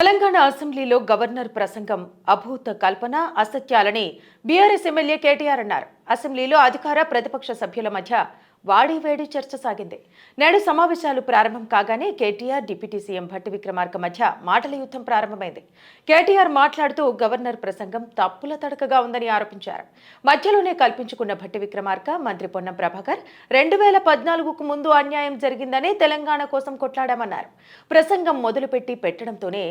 తెలంగాణ అసెంబ్లీలో గవర్నర్ ప్రసంగం అభూత కల్పన అసత్యాలని బీఆర్ఎస్ ఎమ్మెల్యే కేటీఆర్ అన్నారు. అసెంబ్లీలో అధికార ప్రతిపక్ష సభ్యుల మధ్య వాడివేడి చర్చ సాగింది. నేడు సమావేశాలు ప్రారంభం కాగానే కేటీఆర్ డిప్యూటీ సీఎం భట్టి విక్రమార్క మధ్య మాటల యుద్ధం ప్రారంభమైంది. కేటీఆర్ మాట్లాడుతూ గవర్నర్ ప్రసంగం తప్పుల తడకగా ఉందని ఆరోపించారు. మధ్యలోనే కల్పించుకున్న భట్టి విక్రమార్క మంత్రి పొన్నం ప్రభాకర్ రెండు వేల పద్నాలుగుకు ముందు అన్యాయం జరిగిందని తెలంగాణ కోసం కొట్లాడామన్నారు. ప్రసంగం మొదలుపెట్టి పెట్టడంతోనే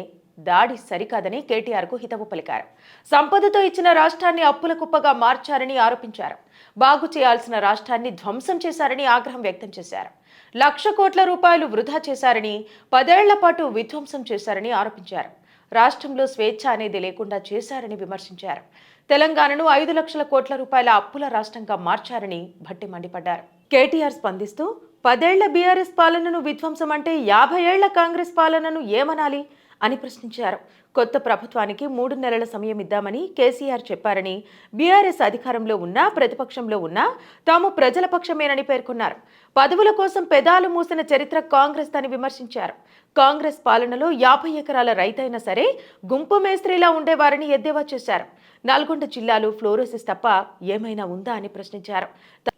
దాడి సరికాదని కేటీఆర్కు హితవు పలికారు. సంపదతో ఇచ్చిన రాష్ట్రాన్ని అప్పుల కుప్పగా మార్చారని ఆరోపించారు. బాగు చేయాల్సిన రాష్ట్రాన్ని ధ్వంసం చేశారని ఆగ్రహం వ్యక్తం చేశారు. లక్ష కోట్ల రూపాయలు వృధా చేశారని పదేళ్ళ పాటు విధ్వంసం చేశారని ఆరోపించారు. రాష్ట్రంలో స్వేచ్ఛ అనేది లేకుండా చేశారని విమర్శించారు. తెలంగాణను ఐదు లక్షల కోట్ల రూపాయల అప్పుల రాష్ట్రంగా మార్చారని భట్టి మండిపడ్డారు. కేటీఆర్ స్పందిస్తూ పదేళ్ళ బీఆర్ఎస్ పాలనను విధ్వంసం అంటే యాభై ఏళ్ళ కాంగ్రెస్ పాలనను ఏమనాలి? అని ప్రశ్నించారు. కొత్త ప్రభుత్వానికి మూడు నెలల సమయం ఇద్దామని కేసీఆర్ చెప్పారని బీఆర్ఎస్ అధికారంలో ఉన్నా ప్రతిపక్షంలో ఉన్నా తాము ప్రజల పక్షమేనని పేర్కొన్నారు. పదవుల కోసం పెదాలు మూసిన చరిత్ర కాంగ్రెస్ అని విమర్శించారు. కాంగ్రెస్ పాలనలో యాభై ఎకరాల రైతైనా సరే గుంపు మేస్త్రిలా ఉండేవారని ఎద్దేవా చేశారు. నల్గొండ జిల్లాలో ఫ్లోరోసిస్ తప్ప ఏమైనా ఉందా అని ప్రశ్నించారు.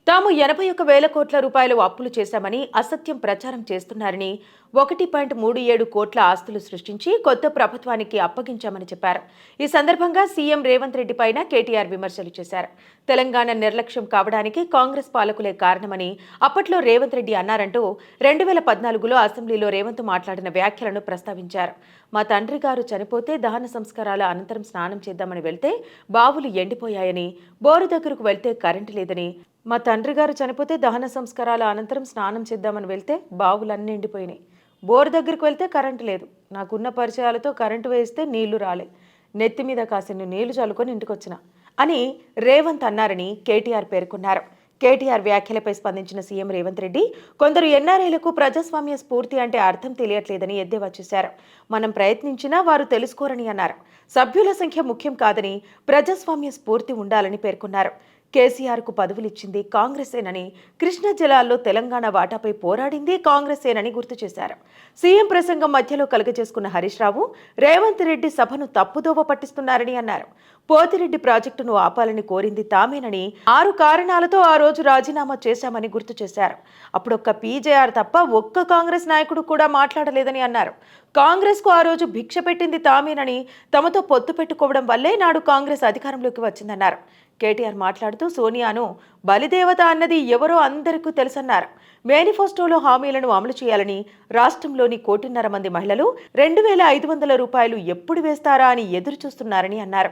తాము ఎనభై ఒక వేల కోట్ల రూపాయలు అప్పులు చేశామని అసత్యం ప్రచారం చేస్తున్నారని ఒకటి పాయింట్ మూడు ఏడు కోట్ల ఆస్తులు సృష్టించి కొత్త ప్రభుత్వానికి అప్పగించామని చెప్పారు. ఈ సందర్భంగా సీఎం రేవంత్ రెడ్డి పైన కేటీఆర్ విమర్శలు చేశారు. తెలంగాణ నిర్లక్ష్యం కావడానికి కాంగ్రెస్ పాలకులే కారణమని అప్పట్లో రేవంత్ రెడ్డి అన్నారంటూ రెండు వేల పద్నాలుగులో అసెంబ్లీలో రేవంత్ మాట్లాడిన వ్యాఖ్యలను ప్రస్తావించారు. మా తండ్రి గారు చనిపోతే దహన సంస్కారాల అనంతరం స్నానం చేద్దామని వెళ్తే బావులు ఎండిపోయాయని బోరు దగ్గరకు వెళ్తే కరెంటు లేదని మా తండ్రి గారు చనిపోతే దహన సంస్కారాల అనంతరం స్నానం చేద్దామని వెళ్తే బావులన్నీ ఎండిపోయినాయి. బోర్ దగ్గరికి వెళ్తే కరెంటు లేదు. నాకున్న పరిచయాలతో కరెంటు వేస్తే నీళ్ళు రాలే. నెత్తి మీద కాసిన నీళ్ళు చల్లుకొని ఇంటికొచ్చిన అని రేవంత్ అన్నారని కేటీఆర్ పేర్కొన్నారు. కేటీఆర్ వ్యాఖ్యలపై స్పందించిన సీఎం రేవంత్ రెడ్డి కొందరు ఎన్ఆర్ఐలకు ప్రజాస్వామ్య స్ఫూర్తి అంటే అర్థం తెలియట్లేదని ఎద్దేవా చేశారు. మనం ప్రయత్నించినా వారు తెలుసుకోరని అన్నారు. సభ్యుల సంఖ్య ముఖ్యం కాదని ప్రజాస్వామ్య స్ఫూర్తి ఉండాలని పేర్కొన్నారు. కేసీఆర్కు పదవులిచ్చింది కాంగ్రెసేనని కృష్ణా జలాల్లో తెలంగాణ వాటాపై పోరాడింది కాంగ్రెసేనని గుర్తు చేశారు. సీఎం ప్రసంగం మధ్యలో కలుగజేసుకున్న హరీష్ రావు రేవంత్ రెడ్డి సభను తప్పుదోవ పట్టిస్తున్నారని అన్నారు. పోతిరెడ్డి ప్రాజెక్టును ఆపాలని కోరింది తామేనని ఆరు కారణాలతో ఆ రోజు రాజీనామా చేశామని గుర్తు చేశారు. అప్పుడొక్క పీజేఆర్ తప్ప ఒక్క కాంగ్రెస్ నాయకుడు కూడా మాట్లాడలేదని అన్నారు. కాంగ్రెస్కు ఆ రోజు భిక్ష పెట్టింది తామేనని తమతో పొత్తు పెట్టుకోవడం వల్లే నాడు కాంగ్రెస్ అధికారంలోకి వచ్చిందన్నారు. కేటీఆర్ మాట్లాడుతూ సోనియాను బలిదేవత అన్నది ఎవరో అందరికీ తెలుసన్నారు. మేనిఫెస్టోలో హామీలను అమలు చేయాలని రాష్ట్రంలోని కోటిన్నర మంది మహిళలు రెండు వేల ఐదు వందల రూపాయలు ఎప్పుడు వేస్తారా అని ఎదురు చూస్తున్నారని అన్నారు.